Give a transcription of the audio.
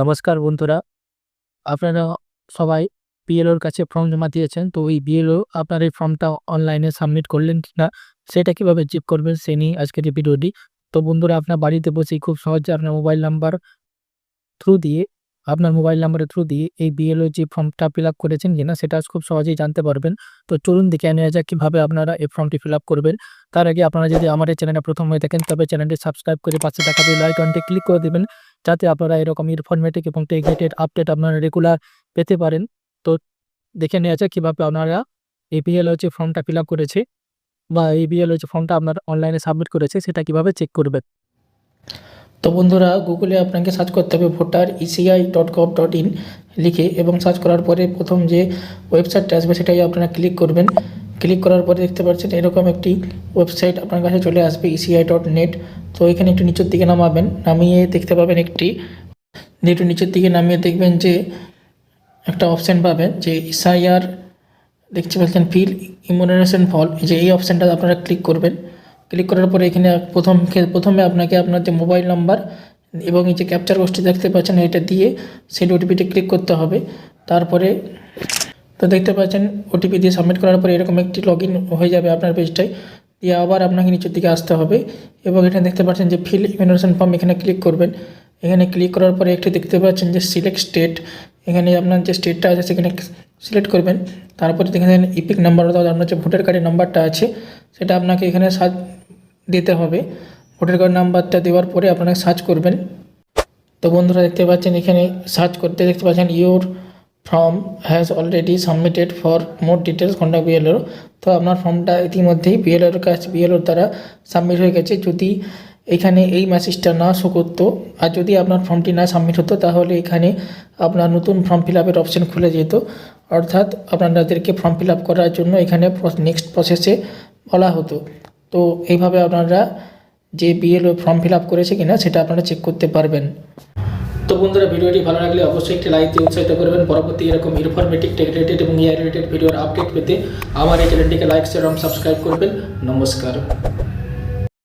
নমস্কার বন্ধুরা। আপনারা সবাই বিএলওর কাছে ফর্ম জমা দিয়েছেন, তো ওই বিএলও আপনার এই ফর্মটা অনলাইনে সাবমিট করলেন কিনা, সেটা কীভাবে চেক করবেন সে নিয়ে আজকের এই ভিডিওটি তো বন্ধুরা, আপনার বাড়িতে বসেই খুব সহজে আপনার মোবাইল নাম্বার থ্রু দিয়ে, আপনার মোবাইল নাম্বারের থ্রু দিয়ে এই বিএলও যে ফর্মটা ফিল আপ করেছেন কিনা, সেটা খুব সহজেই জানতে পারবেন। তো চলুন দেখে নেওয়া যাক কীভাবে আপনারা এই ফর্মটি ফিল আপ করবেন। তার আগে আপনারা যদি আমার এই চ্যানেলে প্রথম হয়ে থাকেন, তবে চ্যানেলটি সাবস্ক্রাইব করে পাশে থাকা বেল আইকনটি ক্লিক করে দেবেন। যাতে আপনারা এরকম ইনফরমেটিভ এবং টেকনিটেড আপডেট আপনারা রেগুলার পেতে পারেন। তো দেখে নেওয়া যাক কীভাবে আপনারা যে ফর্মটা ফিল আপ করেছে বা যে ফর্মটা আপনার অনলাইনে সাবমিট করেছে, সেটা কীভাবে চেক করবেন। তো বন্ধুরা গুগলে আপনাকে সার্চ করতে হবে voter ECI dot gov dot in লিখে এবং সার্চ করার পরে প্রথম যে ওয়েবসাইটটা আসবে, সেটাই আপনারা ক্লিক করবেন। ক্লিক করার পরে দেখতে পাচ্ছেন এরকম একটি ওয়েবসাইট আপনার কাছে চলে আসবে ইসিআই ডট নেট তো এখানে একটু নিচের দিকে নামাবেন, নামিয়ে দেখতে পাবেন একটি একটু নিচের দিকে নামিয়ে দেখবেন যে একটা অপশান পাবেন যে ইসআইআর দেখতে পাচ্ছেন ফিল ইমুনারেশন ফল যে এই অপশানটা আপনারা ক্লিক করবেন। ক্লিক করার পরে এখানে প্রথম প্রথমে আপনাকে আপনার যে মোবাইল নাম্বার এবং এই যে ক্যাপচার গোষ্ঠী দেখতে পাচ্ছেন, এটা দিয়ে সেই ওটিপিতে ক্লিক করতে হবে। তারপরে তো দেখতে পাচ্ছেন ওটিপি দিয়ে সাবমিট করার পরে এরকম একটি লগ হয়ে যাবে আপনার পেজটায় দিয়ে আবার আপনাকে নিচের দিকে আসতে হবে এবং এখানে দেখতে পাচ্ছেন যে ফিল ইমিউনেশন ফর্ম এখানে ক্লিক করবেন। এখানে ক্লিক করার পরে একটি দেখতে পাচ্ছেন যে সিলেক্ট স্টেট এখানে আপনার যে স্টেটটা আছে সেখানে সিলেক্ট করবেন। তারপরে এখানে ইপিক নাম্বার অর্থাৎ আপনার যে ভোটার কার্ডের নাম্বারটা আছে, সেটা আপনাকে এখানে সার্চ দিতে হবে। ভোটার কার্ড নাম্বারটা দেওয়ার পরে আপনাকে সার্চ করবেন। তো বন্ধুরা দেখতে পাচ্ছেন এখানে সার্চ করতে দেখতে পাচ্ছেন your form has already submitted for more details contact বিএলওর তো আপনার ফর্মটা ইতিমধ্যেই বিএলওর কাছে বিএলওর দ্বারা সাবমিট হয়ে গেছে। যদি এখানে এই মেসেজটা না শো করতো আর যদি আপনার ফর্মটি না সাবমিট হতো, তাহলে এখানে আপনার নতুন ফর্ম ফিল আপের অপশন খুলে যেত। অর্থাৎ আপনাদেরকে ফর্ম ফিল আপ করার জন্য এখানে নেক্সট প্রসেসে বলা হতো। তো এইভাবে আপনারা যে বিএলও ফর্ম ফিল আপ করেছে কিনা, সেটা আপনারা চেক করতে পারবেন। তো বন্ধুরা, ভিডিওটি ভালো লাগলে অবশ্যই একটি লাইক দিয়ে উৎসাহিত করবেন। পরবর্তী এরকম ইনফরমেটিভ টেক রিলেটেড এবং ইয়ার রিলেটেড ভিডিওর আপডেট পেতে আমার এই চ্যানেলটিকে লাইক শেয়ার এবং সাবস্ক্রাইব করবেন। নমস্কার।